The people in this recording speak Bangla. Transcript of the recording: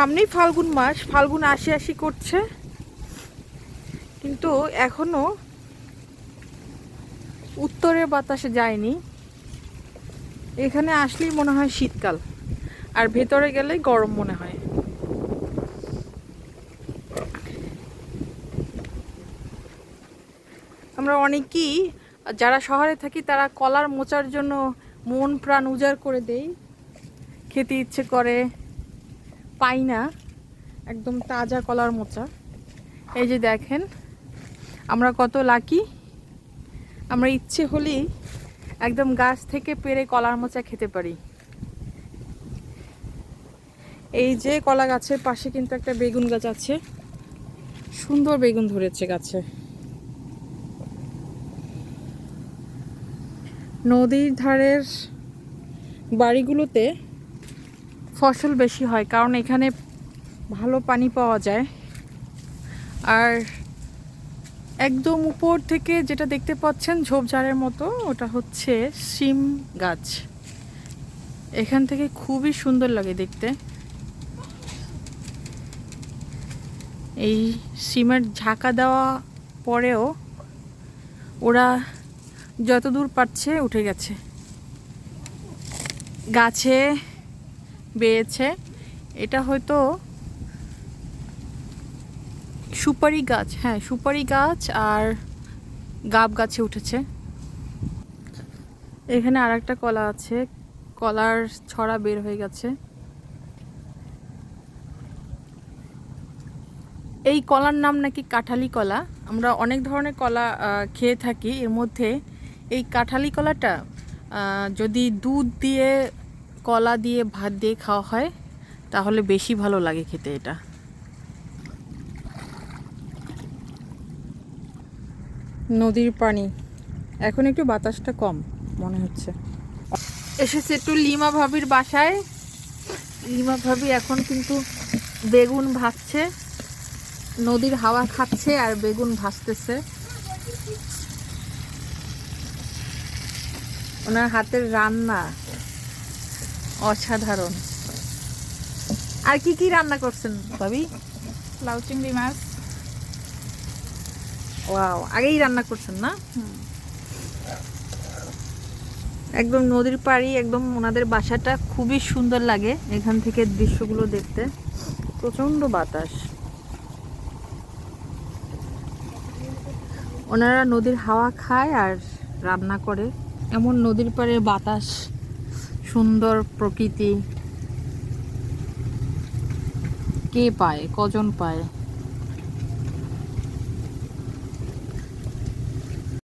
সামনেই ফাল্গুন মাস, ফাল্গুন আসি আসি করছে। কিন্তু এখনও উত্তরের বাতাসে যায়নি। এখানে আসলেই মনে হয় শীতকাল, আর ভেতরে গেলে গরম মনে হয়। আমরা অনেকেই, যারা শহরে থাকি, তারা কলার মোচার জন্য মন প্রাণ উজাড় করে দেই। খেতে ইচ্ছে করে। পাই না একদম তাজা কলার মোচা। এই যে দেখেন, আমরা কত লাকি আমরা ইচ্ছে হলেই একদম গাছ থেকে পেরে কলার মোচা খেতে পারি। এই যে কলা গাছের পাশে কিন্তু একটা বেগুন গাছ আছে। সুন্দর বেগুন ধরেছে গাছে। নদীর ধারের বাড়িগুলোতে ফসল বেশি হয়, কারণ এখানে ভালো পানি পাওয়া যায়। আর একদম উপর থেকে যেটা দেখতে পাচ্ছেন ঝোপঝাড়ের মতো, ওটা হচ্ছে শিম গাছ। এখান থেকে খুবই সুন্দর লাগে দেখতে। এই সিমের ঝাঁকা দেওয়া পরেও ওরা যত দূর পাচ্ছে উঠে গেছে। গাছে বেয়েছে। এটা হয়তো সুপারি গাছ হ্যাঁ সুপারি গাছ আর গাব গাছে উঠেছে। এখানে আর একটা কলা আছে, কলার ছড়া বের হয়ে গেছে। এই কলার নাম নাকি কাঁঠালি কলা। আমরা অনেক ধরনের কলা খেয়ে থাকি। এর মধ্যে এই কাঁঠালি কলাটা যদি দুধ দিয়ে কলা দিয়ে ভাত দিয়ে খাওয়া হয় তাহলে বেশি ভালো লাগে খেতে এটা। নদীর পানি। এখন একটু বাতাসটা কম মনে হচ্ছে। এসেছে একটু লিমা ভাবির বাসায়। লিমা ভাবি এখন কিন্তু বেগুন ভাজছে নদীর হাওয়া খাচ্ছে আর বেগুন ভাজতেছে। ওনার হাতের রান্না। অসাধারণ। আর কি কি রান্না করছেন ভাবি? লাউ চিংড়ি মাছ। ওয়াও আগেই রান্না করছেন না? একদম নদীর পাড়ি একদম ওনাদের বাসাটা খুবই সুন্দর লাগে এখান থেকে দৃশ্যগুলো দেখতে। প্রচণ্ড বাতাস। ওনারা নদীর হাওয়া খায় আর রান্না করে। এমন নদীর পাড়ে বাতাস। সুন্দর প্রকৃতি। কে পায়? কজন পায়?